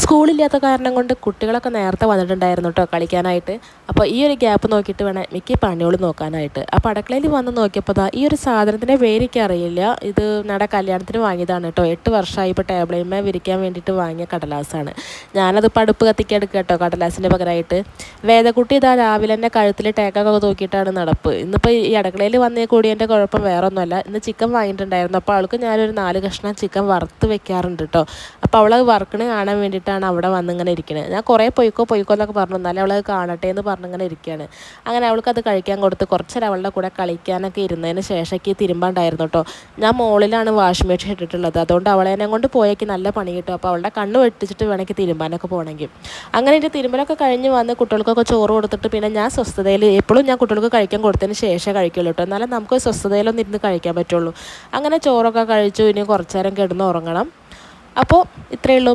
സ്കൂളില്ലാത്ത കാരണം കൊണ്ട് കുട്ടികളൊക്കെ നേരത്തെ വന്നിട്ടുണ്ടായിരുന്നു കേട്ടോ കളിക്കാനായിട്ട്. അപ്പോൾ ഈ ഒരു ഗ്യാപ്പ് നോക്കിയിട്ട് വേണം മിക്ക പണികൾ നോക്കാനായിട്ട്. അപ്പോൾ അടുക്കളയിൽ വന്ന് നോക്കിയപ്പോൾ ദാ ഈ ഒരു സാധനത്തിന്റെ പേരെനിക്ക് അറിയില്ല. ഇത് നട കല്യാണത്തിന് വാങ്ങിയതാണ് കേട്ടോ എട്ട് വർഷമായി ഇപ്പോൾ ടേബിളിന്മേ വിരിക്കാൻ വേണ്ടിയിട്ട് വാങ്ങിയ കടലാസാണ്. ഞാനത് പടുപ്പ് കത്തിക്കെടുക്കുക കേട്ടോ കടലാസിന്റെ പകരമായിട്ട് വേദക്കുട്ടി ഇതാ രാവിലെ തന്നെ കഴുത്തിൽ ടേക്കൊക്കെ നോക്കിയിട്ടാണ് നടപ്പ്. ഇന്നിപ്പോൾ ഈ അടുക്കളയിൽ വന്നേ കൂടിയതിന്റെ കുഴപ്പം വേറെ ഒന്നുമല്ല ഇന്ന് ചിക്കൻ വാങ്ങിയിട്ടുണ്ടായിരുന്നു. അപ്പോൾ അവൾക്ക് ഞാനൊരു നാല് കഷ്ണം ചിക്കൻ വറുത്ത് വെക്കാറുണ്ട് കേട്ടോ അപ്പോൾ അവൾ വറുക്കണ കാണാൻ വേണ്ടിയിട്ടാണ് അവിടെ വന്നിങ്ങനെ ഇരിക്കുന്നത് ഞാൻ കുറേ പൊയ്ക്കോ പൊയ്ക്കോ എന്നൊക്കെ പറഞ്ഞു. എന്നാലും അവളത് കാണട്ടെ എന്ന് പറഞ്ഞിങ്ങനെ ഇരിക്കുകയാണ് അങ്ങനെ അവൾക്ക് അത് കഴിക്കാൻ കൊടുത്ത് കുറച്ചേരം അവളുടെ കൂടെ കളിക്കാനൊക്കെ ഇരുന്നതിന് ശേഷമൊക്കെ തിരുമ്പാണ്ടായിരുന്നു കേട്ടോ. ഞാൻ മുകളിലാണ് വാഷിംഗ് മെഷീൻ ഇട്ടിട്ടുള്ളത്. അതുകൊണ്ട് അവളെന്നെ കൊണ്ട് പോയേക്ക് നല്ല പണി കിട്ടും. അപ്പോൾ അവളുടെ കണ്ണ് വെട്ടിച്ചിട്ട് വേണമെങ്കിൽ തിരുമ്പാനൊക്കെ പോകണമെങ്കിൽ. അങ്ങനെ എന്റെ തിരുമ്പലൊക്കെ കഴിഞ്ഞ് വന്ന് കുട്ടികൾക്കൊക്കെ ചോറ് കൊടുത്തിട്ട് പിന്നെ ഞാൻ സ്വസ്ഥതയിൽ എപ്പോഴും ഞാൻ കുട്ടികൾക്ക് കഴിക്കാൻ കൊടുത്തതിന് ശേഷം കഴിക്കുള്ളൂ കേട്ടോ. എന്നാലും നമുക്ക് സ്വസ്ഥതയിലൊന്നും ഇരുന്ന് കഴിക്കാൻ പറ്റുള്ളൂ. അങ്ങനെ ചോറൊക്കെ കഴിച്ചു. ഇനി കുറച്ചു നേരം കിടന്ന് ഉറങ്ങണം. അപ്പോൾ ഇത്രയേ ഉള്ളൂ.